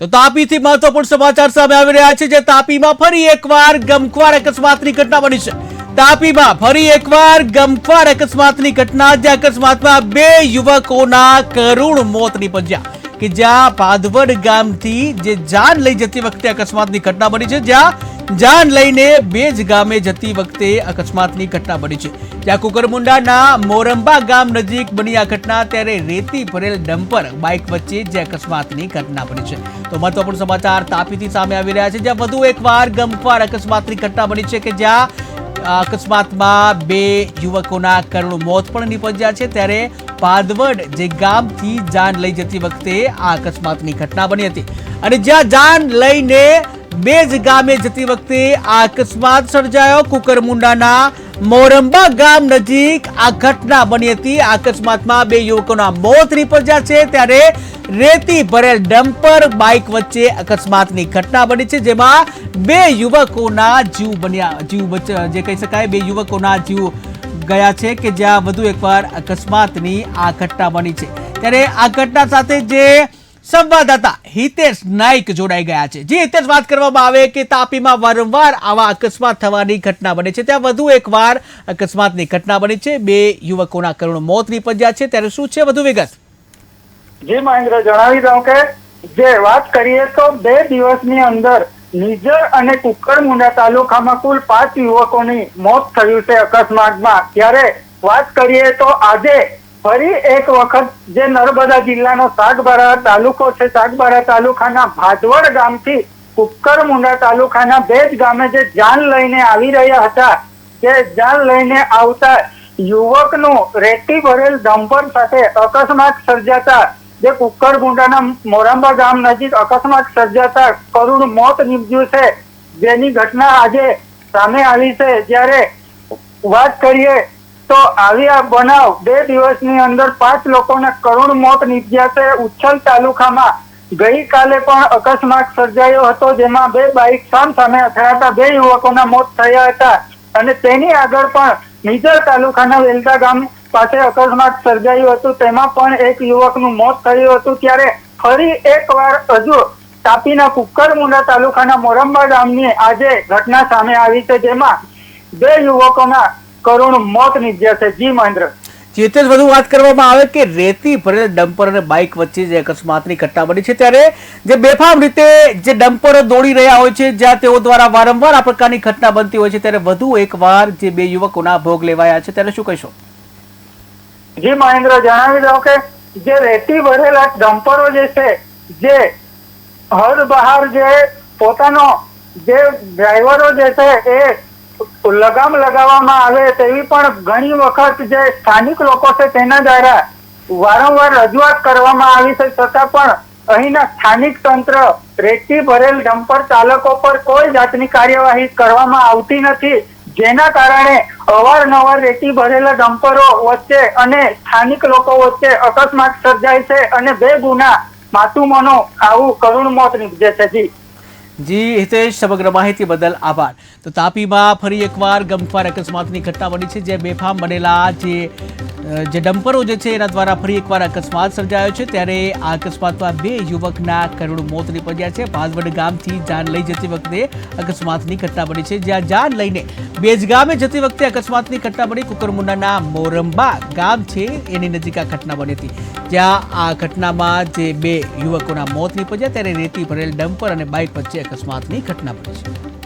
તો તાપીથી મહત્વપૂર્ણ સમાચાર સામે આવી રહ્યા છે, જે તાપીમાં ફરી એકવાર ગમખ્વાર અકસ્માતની ઘટના બની છે. તાપીમાં ફરી એકવાર ગમખ્વાર અકસ્માતની ઘટના, જે અકસ્માતમાં બે યુવકોના કરુણ મોત નિપજ્યા. કે જ્યાં પાદવડ ગામથી જે જાન લઈ જતી વખતે અકસ્માતની ઘટના બની છે, જ્યાં જાન લઈને બેજ ગામે જતી વખતે અકસ્માતની ઘટના બની છે. ત્યાં કુકરમુંડાના મોરંબા ગામ નજીક બની આ ઘટના, ત્યારે રેતી ભરેલ ડમ્પર બાઇક વચ્ચે જે અકસ્માતની ઘટના બની છે. તો મહત્વપૂર્ણ સમાચાર તાપીથી સામે આવી રહ્યા છે. જ્યાં વધુ એકવાર ગમખ્વાર અકસ્માતની ઘટના બની છે કે જ્યાં અકસ્માતમાં બે યુવકોના કરુણ મોત પણ નિપજ્યા છે. ત્યારે પાદવડ જે ગામથી જાન લઈ જતી વખતે આ અકસ્માતની ઘટના બની હતી. અને જ્યાં જાન લઈને બે જ ગામે જતી વખતે અકસ્માત સર્જાયો. કુકરમુંડાના મોરંબા ગામ નજીક આ ઘટના બની હતી. અકસ્માતમાં બે યુવકોના મોત નિપજ્યા છે. ત્યારે રેતી ભરેલ ડમ્પર, બાઇક વચ્ચે અકસ્માતની ઘટના બની છે, જેમાં બે યુવકોના જીવ બન્યા. જીવ જે કહી શકાય, બે યુવકોના જીવ ગયા છે કે જ્યાં વધુ એકવાર અકસ્માતની આ ઘટના બની છે. ત્યારે આ ઘટના સાથે જે સંવાદદાતા હિતેશ નાઈક જોડાઈ ગયા છે. જે, હિતેશ, વાત કરવામાં આવે કે તાપીમાં વારંવાર આવા અકસ્માત થવાની ઘટના બને છે. ત્યાં વધુ એકવાર અકસ્માતની ઘટના બની છે. બે યુવકોના કરુણ મોત નીપજ્યા છે. ત્યારે શું છે વધુ વિગત? જી, મહેન્દ્ર, જણાવી દઉં કે જે વાત કરીએ તો બે દિવસની અંદર નિઝર અને કુકરમુંડા તાલુકામાં કુલ પાંચ યુવકોની મોત થયું છે અકસ્માતમાં. ત્યારે વાત કરીએ તો આજે ફરી એક વખત જે નર્મદા જિલ્લાનો સાગબારા તાલુકો છે, સાગબારા તાલુકાના ભાદવડ ગામથી કુકરમુંડા તાલુકાના જ ગામે જે જાન લઈને આવી રહ્યા હતા, તે જાન લઈને આવતા યુવકનું રેતી ભરેલ ડમ્પર સાથે અકસ્માત સર્જાતા, જે કુકરગુંડાના મોરાંબા ગામ નજીક અકસ્માત સર્જાતા કરુણ મોત નીપજ્યું છે. જેની ઘટના આજે સામે આવી છે. જ્યારે વાત કરીએ તો આવી આ બનાવ બે દિવસની અંદર પાંચ લોકોના કરુણ મોત નીપજ્યા ઉચ્છલ તાલુકામાં ગઈકાલે પણ અકસ્માત સર્જાયો હતો, જેમાં બે બાઇક સામ સામે અથડાતા બે યુવકોના મોત થયા હતા અને તેની આગળ પણ નિઝર તાલુકાના વેલદા ગામ પાસે અકસ્માત સર્જાયું હતું. તેમાં પણ એક યુવકનું મોત થયું હતું. ત્યારે ફરી એકવાર હજુ તાપીના કુકરમુંડા તાલુકાના મોરંબા ગામની આજે ઘટના સામે આવી છે, જેમાં બે યુવકોના કરુણ મોત નીપજ્યા છે. જી મહેન્દ્ર. ચેતેશ વધુ વાત કરવામાં આવે કે રેતી ભરેલ ડમ્પર અને બાઇક વચ્ચે જે અકસ્માતની ઘટના બની છે ત્યારે જે બેફામ રીતે જે ડમ્પરો દોડી રહ્યા હોય છે જ્યાં તેઓ દ્વારા વારંવાર આ પ્રકારની ઘટના બનતી હોય છે ત્યારે વધુ એકવાર જે બે યુવકોના ભોગ લેવાયા છે. ત્યારે શું કહેશો? જી મહેન્દ્ર જણાવી દઉં કે જે રેતી ભરેલા ડમ્પરો જે છે જે હદ બહાર જે પોતાનો જે ડ્રાઈવરો જે છે એ લગામ લગાવવામાં આવે તેવી પણ ઘણી વખત જે સ્થાનિક લોકો છે તેના દ્વારા વારંવાર રજૂઆત કરવામાં આવી છે, છતાં પણ અહીંના સ્થાનિક તંત્ર રેતી ભરેલ ડમ્પર ચાલકો પર કોઈ જાતની કાર્યવાહી કરવામાં આવતી નથી. જેના કારણે અવારનવાર રેતી ભરેલા ડમ્પરો વચ્ચે અને સ્થાનિક લોકો વચ્ચે અકસ્માત સર્જાય છે અને બે ગુના માતુમોનો આવું કરુણ મોત નીપજે છે. જી. જી, હિતેશ, સમગ્ર માહિતી બદલ આભાર. તો તાપીમાં ફરી એકવાર ગમખ્વાર અકસ્માતની ઘટના બની છે, જે બેફામ બનેલા જે જે ડમ્પરો જે છે એના દ્વારા ફરી એકવાર અકસ્માત સર્જાયો છે. ત્યારે આ અકસ્માતમાં બે યુવકના કરુણ મોત નીપજ્યા છે. ભાદવડ ગામથી જાન લઈ જતી વખતે અકસ્માતની ઘટના બની છે. જ્યાં જાન લઈને બેજ ગામે જતી વખતે અકસ્માતની ઘટના બની. કુકરમુંડાના મોરંબા ગામ છે, એની નજીક આ ઘટના બની હતી. જ્યાં આ ઘટનામાં જે બે યુવકોના મોત નીપજ્યા, ત્યારે રેતી ભરેલ ડમ્પર અને બાઇક વચ્ચે અકસ્માતની ઘટના બની છે.